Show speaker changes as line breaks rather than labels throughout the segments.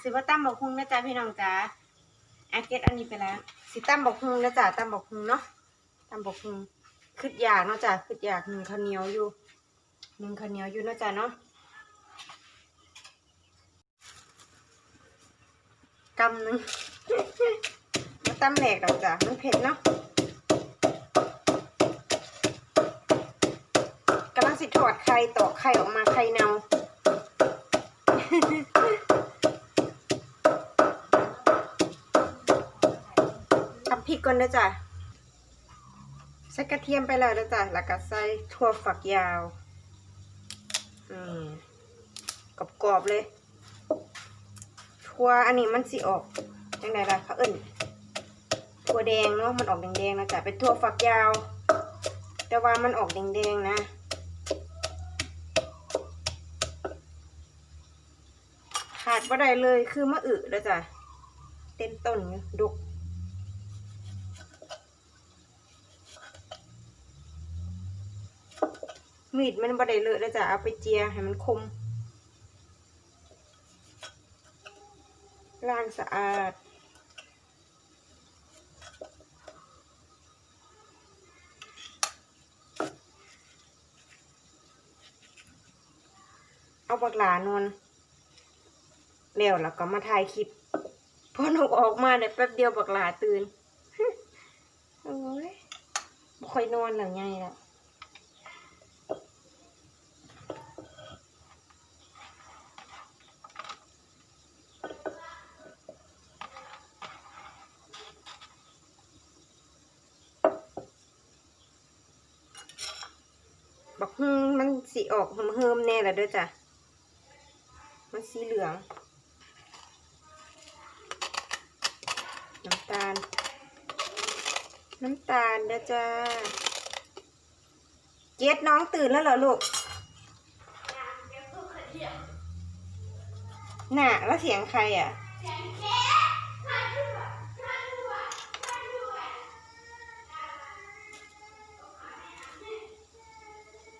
สิว่าตั้มบอกคุงนะจ๊ะพี่น้องจ๋าอาเกตอันนี้ไปแล้ว สิตั้มบอกคุงนะจ๊ะตั้มบอกคุงเนาะตั้มบอกคุงขึ้นอยากเนาะจ๊ะขึ้นอยากหนึ่งข้าวเหนียวอยู่หนึ่งข้าวเหนียวอยู่เนาะจ๊ะเนาะกำหนึ่งมาตั้มแหลกดอกจ้ะมันเผ็ดเนาะกำลังสิถอดไข่ตอกไข่ออกมาไข่เนา พริกก่อนนะจ๊ะใส่กระเทียมไปแล้วนะจ๊ะแล้วก็ใส่ถั่วฝักยาวอืมกรอบๆเลย ถั่วอันนี้มันสิออกยังไงล่ะเขาเอิ้นถั่วแดงเนาะมันออกแดงๆนะจ๊ะเป็นถั่วฝักยาว แต่ว่ามันออกแดงๆนะขาดบ่ได้เลยคือมะอึแล้วจ้ะเต็มต้นดก มีดมันบ่ได้เลอะแล้วจะเอาไปเจียให้มันคมล้างสะอาด เอาบักหลานอนแล้วแล้วก็มาถ่ายคลิปพอนกออกมาได้แป๊บเดียวบักหลาตื่น โอ้ยบ่ค่อยนอนหลังไงล่ะ บักฮึมมันสี ออกเฮิมๆแน่แล้วด้อจ้ะ มันสีเหลือง น้ำตาล น้ำตาลเด้อจ้าเกดน้องตื่นแล้วเหรอลูก น่ะ แล้วเสียงใครอะ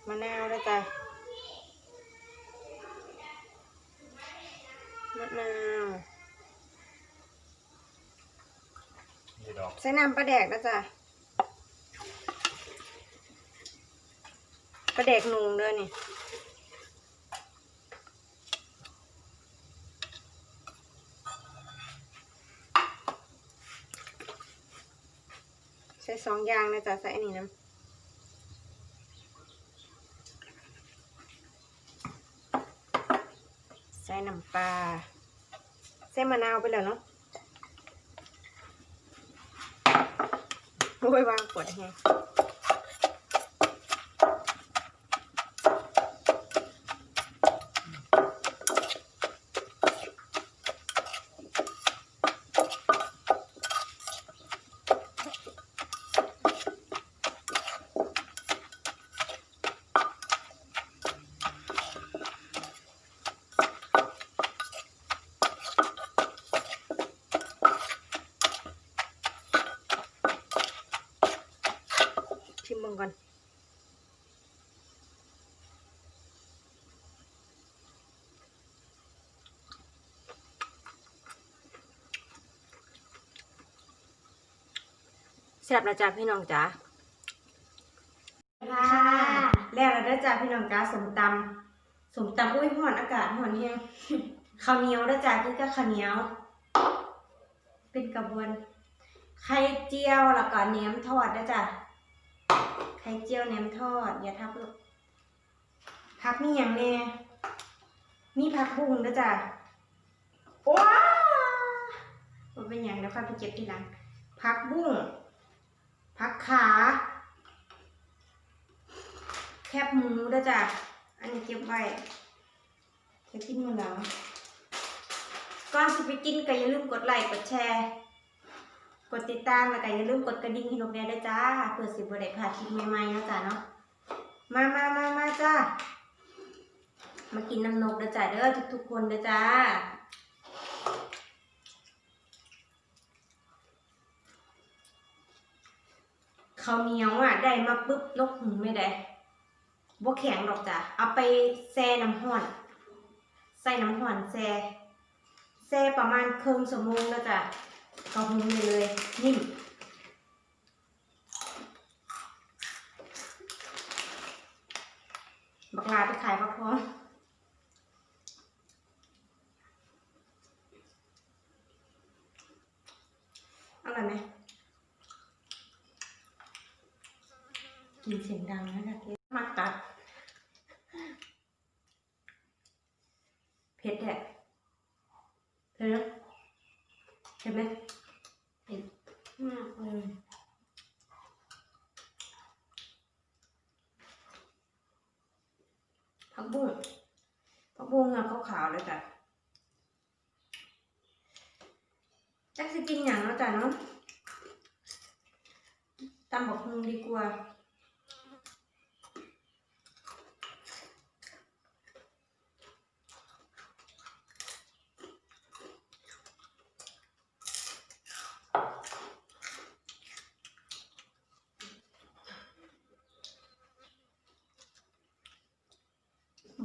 มะนาวแล้วจ้ะมะ นาว
นี่ดอก
ใส่น้ำปลาแดกนะจ๊ะปลาแดกนุ่งด้วยนี่ใส่สองอย่างนะจ๊ะใส่อันนี้น้ำใส่น้ำปลา ใส่มะนาวไปแล้วเนาะโอ้ยวางปวดแฮง ซ่บนะจ๊ะพี่น้องจ๋า
ค่ะ
แล้วเราได้อจ้าพี่น้องจ๋าสมตำสมตำอุ้ยห่อนอากาศห่อนเฮียงข้าวเหนียวได้อจ้าคือก็ข้าวเหนียว เป็นกระบวน ไข่เจียวแล้วก็แหนมทอดได้อจ้ะไข่เจียวแหนมทอดอย่าทับลูกผักมีอย่างแน่มีผักบุ้งด้วยจ้ะว้าวมันเป็นอย่างเดี๋ยวค่อยไปเก็บทีหลังผักบุ้ง ผักขา แคบหมูด้จ้ะอันนี้เก็บไว้จะกินมื้อหลังก่อนสิไปกินก็อย่าลืมกดไลค์กดแชร์ กดติดตามแล้วก็อย่าลืมกดกระดิ่งให้นกแดงด้วยจ้าเพื่อสิบ่ได้พาคลิปใหม่ๆนะจ้าเนาะมามามามาจ้ามากินน้ำนกเด้อจ้าเด้อทุกๆคนเด้อจ้าข้าวเหนียวอะได้มาปุ๊บนกหูไม่ได้บ่แข็งหรอกจ้ะเอาไปแช่น้ำห้อนใส่น้ำห้อนแช่แซ่ประมาณครึ่งชั่วโมงแล้วจ้ะก็หุงเลยเลยนิ่มบักลาไปขายฟักทองอร่อยไหม กินเสียงดังนะจ๊ะมาตัด เผ็ดแหละเผ็ดนะเผ็ดไหมเผ็ดมากเลยผักบุ้งผักบุ้งอะขาวๆเลยจ้ะจักสิกินอย่างแล้วจ้ะเนาะตำบักฮุงดีกว่า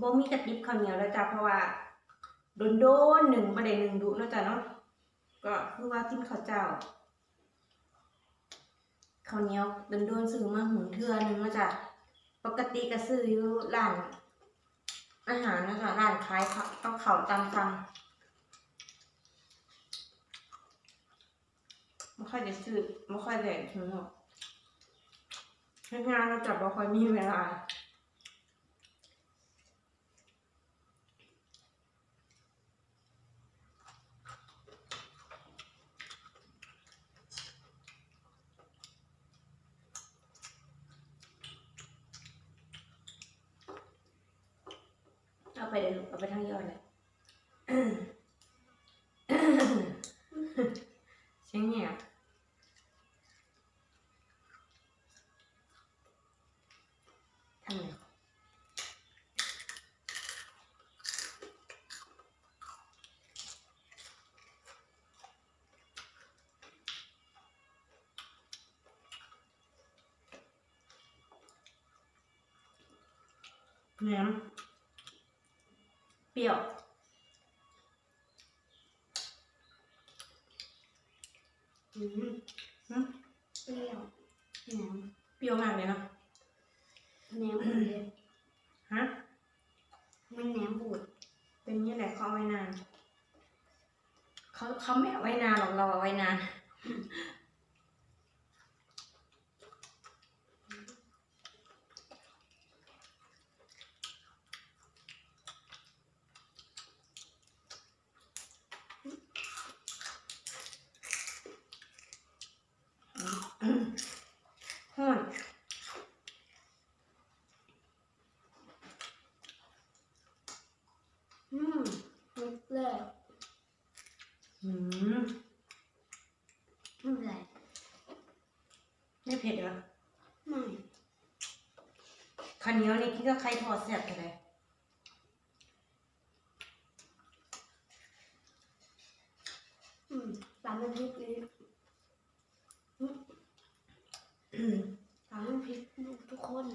บ่มีกระติบข้าวเหนียวแล้วจ้ะเพราะว่าโดนโดนหนึ่งประเด็นหนึ่งดุเนาะจ้ะเนาะก็คือว่ากินข้าวเจ้าข้าวเหนียวโดนโดนซื้อมาหุงเทื่อนึงเนาจ้ะปกติก็ซื้ออยู่ร้านอาหารนะจ้ะร้านขายข้าวกับข้าวตามสั่งไม่ค่อยได้ซื้อไม่ค่อยได้ถึงหรอกงานเราจะบ่ค่อยมีเวลา เอาไปเลยลูกเอาไปทั้งยอดเลยเสียงเงียบทำไงแหนม เปรี้ยว
อืม
หึ
เปรี้ยวแหนม
เปรี้ยวมากเลยเนาะ
แหนมบูดเลย
ฮะ
มันแหนมบูด
เป็นอยังไงเขาเอาไว้นาน เขาเขาไม่เอาไว้นานหรอกเราเอาไว้นาน ฮ้อน
อืมไม่เปรี้ยว
อืม
ไม่เป็นไร
ไม่เผ็ดเหรอ
ไม่
ข้าวเหนียวนี่คิดว่าใครทอดแซ่บกันเลย
อืมตามน้ำพริกนี้
อืม
ตามน้ำพริกทุกคน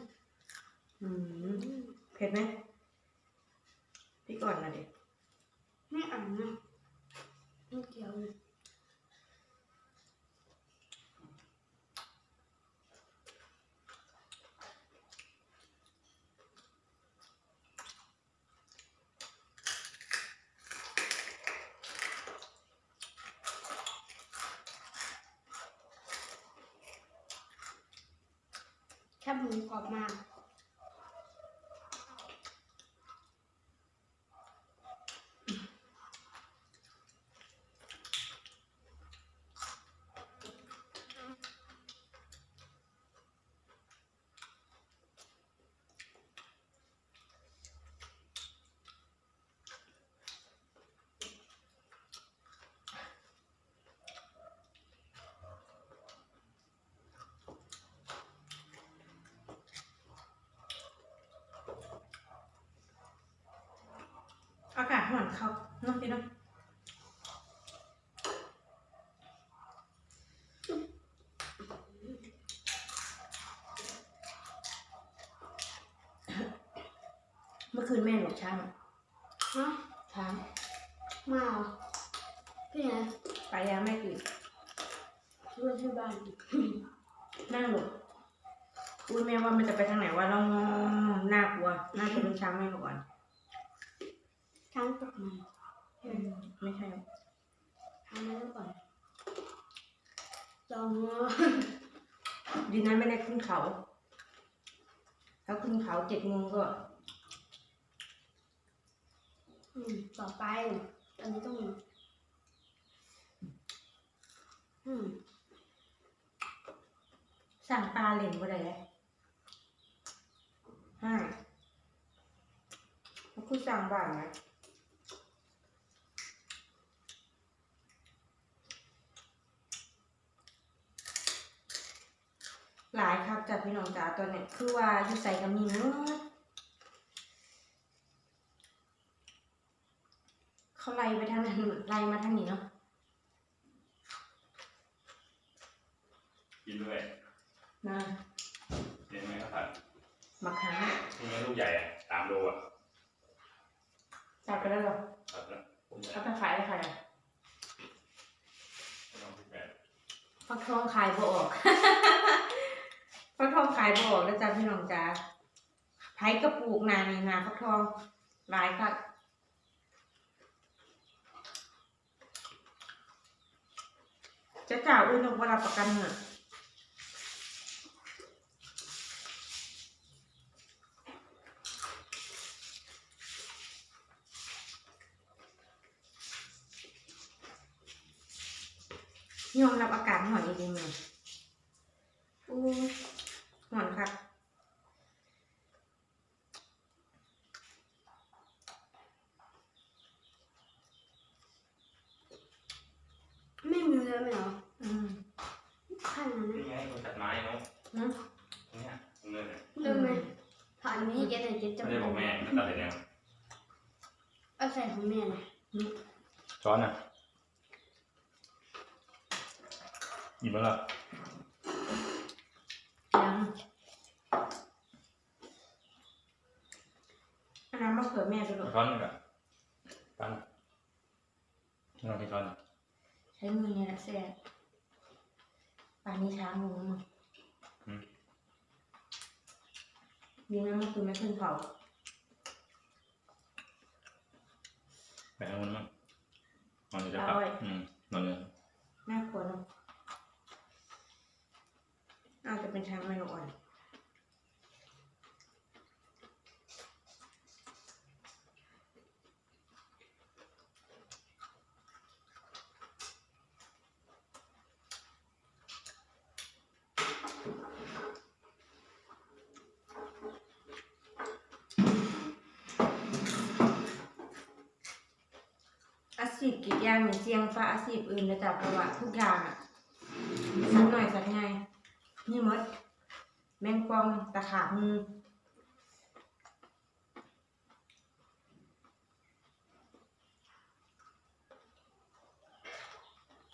อืม
อืม
เผ็ดไหมพี่ก่อนนะเด็ก
ไม่อ่านนะไม่เกี่ยวเลย แคบหมูกรอบมา ก
อากาศร้อนเขาเนาะพี่เนาะเมื่อคืนแม่หลบช้าง
ฮะ
ช้าง
มาเหรอพี่ไง
ไปยังไม่ตื่น
ช่วยที่บ้าน
นั่งหลบอุ้ยแม่ว่ามันจะไปทางไหนว่าลองน่ากลัวน่าจะเป็นช้างแม่ก่อน
ช้างตกมัน
อืมไม่ใช่
ทำนั้นก่อนจองเงอ
ดีนั้นไม่ได้ขึ้นเขาถ้าขึ้นเขาเจ็ดโมงก็
อืมต่อไป อันนี้ต้อง อืม
สั่งปลาเหล่นบ่ได้เลยห้าเขาคือสั่งบ้างนะ หลายครับจากพี่น้องจ๋าตัวเนี้ยคือว่าอยู่ใส่กับมีเนื้อเขาไล่ไปทางนั้นไล่มาทางนี้เนาะ
กินด้วย
นะ
เลี้ยงไหมครับผัด
มาค้าง
นี่ลูกใหญ่อะสามโลอะ
จับไปแล้วเหรอ
ครับแล้วผมจะ
เอาไปขายได้ขายอะไร
ลองพิแปด
ฟักทองขายบ่ออกฟักท องขายบออกแล้วจ้าพี่น้องจ้าไผ่กระปูกนานี่นาฟักทองหลายค่ะจะจ่าอุ้ยนกวราประกันเหรอยอมรับอากาศหน่อยจริงๆเลยอู้ หอนค่ะ
ไม่มีเลยไหมเหรอ
อืม
ขั้นนั้น
นี่
นะ
ไงคนตัดไม้เนาะ
อืม
ตรงเนี้ยตรงเนินเนี่ย
เริ่มไหมผ่านนี้เจ๊ไหนเจ๊จะ
ไม่ได้บอกแม่ก็ตัดเลยเนี่ย
เอาใส่ของแม่นะ
ช้อนอะหยิบมาละ
ยังอันนั้นมะเขือแม่ไปหรอ
ช้อนหนึงอะปั้นไม่ต้องใช้ช้อนอะ
ใช้มือเนี่ยนะแซ่บป่านนี้ช้ามือมั้งดีนะเมื่อคืนไม่ขึ้นเขา
แบ่งให้มันมั่งนอนอยู่จะพักอืมนอนเลย
น่ากลัวเนอะอาจจะเป็นช้างไม่อ่อน กรีดยางมีเสียงฟ้าอาชีพอื่นนะจ๊ะเพราะว่าทุกอย่างอะสักหน่อยสักไงนี่มด แมงปองตะขาบมือ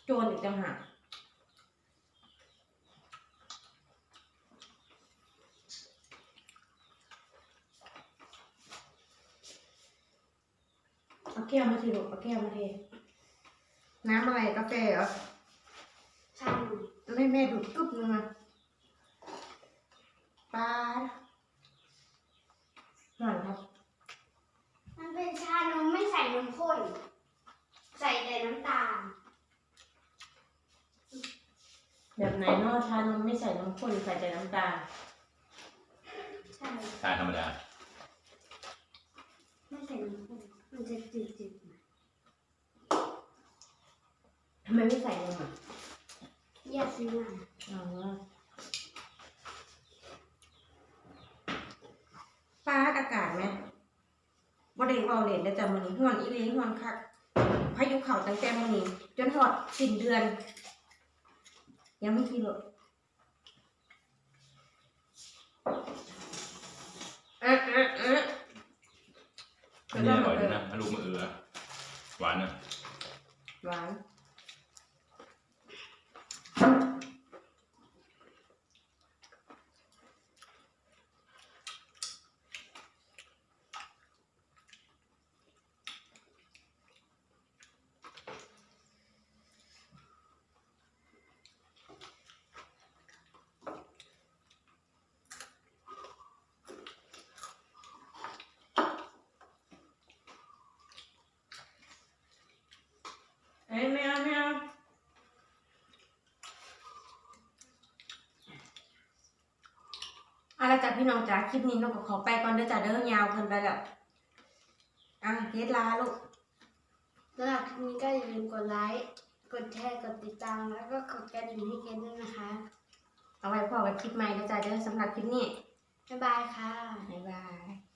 โจรอีกต่างหากเอาแก้วมาทีลูกเอาแก้วมาที น้ำอะไรกาแฟเหรอ
ใช่
แม่แม่ดูดตุ๊บนึงอะปลาหน่อยครับ
มันเป็นชานมไม่ใส่นมข้น ใส่แต่น้ำตาล
แบบไหนเนอกชานมไม่ใส่น้ำข้นใส่แต่น้ำตาล
ใช่
ชาธรรมดา
ไม่ใส่นมข้นมันจะจืดๆหน่อย
ทำไมไม่ใส่นมอะ
แยกซื้อมา
อ๋อฟ้าอากาศไหมบ่ได้เบาเลนแต่มื้อนี้ฮ้อนอีหลีฮ้อนคักพายุเข้าตั้งแต่มื้อนี้ จนฮอดสิ้นเดือน ยังไม่กี่โลเอ๊ะเอ๊ะเอ๊ะ
อันนี้อร่อยดีนะถ้าลูกมะเอือหวานอะ
หวาน เอาละจ้ะ พี่น้องจ้าคลิปนี้น้องก็ขอไปก่อนเด้อจ้าเด้อยาวเกินไปแล้วอะเกดลาลูก
สำหรับคลิปนี้ก็อย่าลืมกดไลค์ กดแชร์ กดติดตาม แล้วก็กดกระดิ่งให้เกนด้วยนะคะ
เอาไว้พอกับคลิปใหม่เด้อจ้าเด้อสำหรับคลิปนี้
บ๊ายบายค่ะ
บ๊ายบาย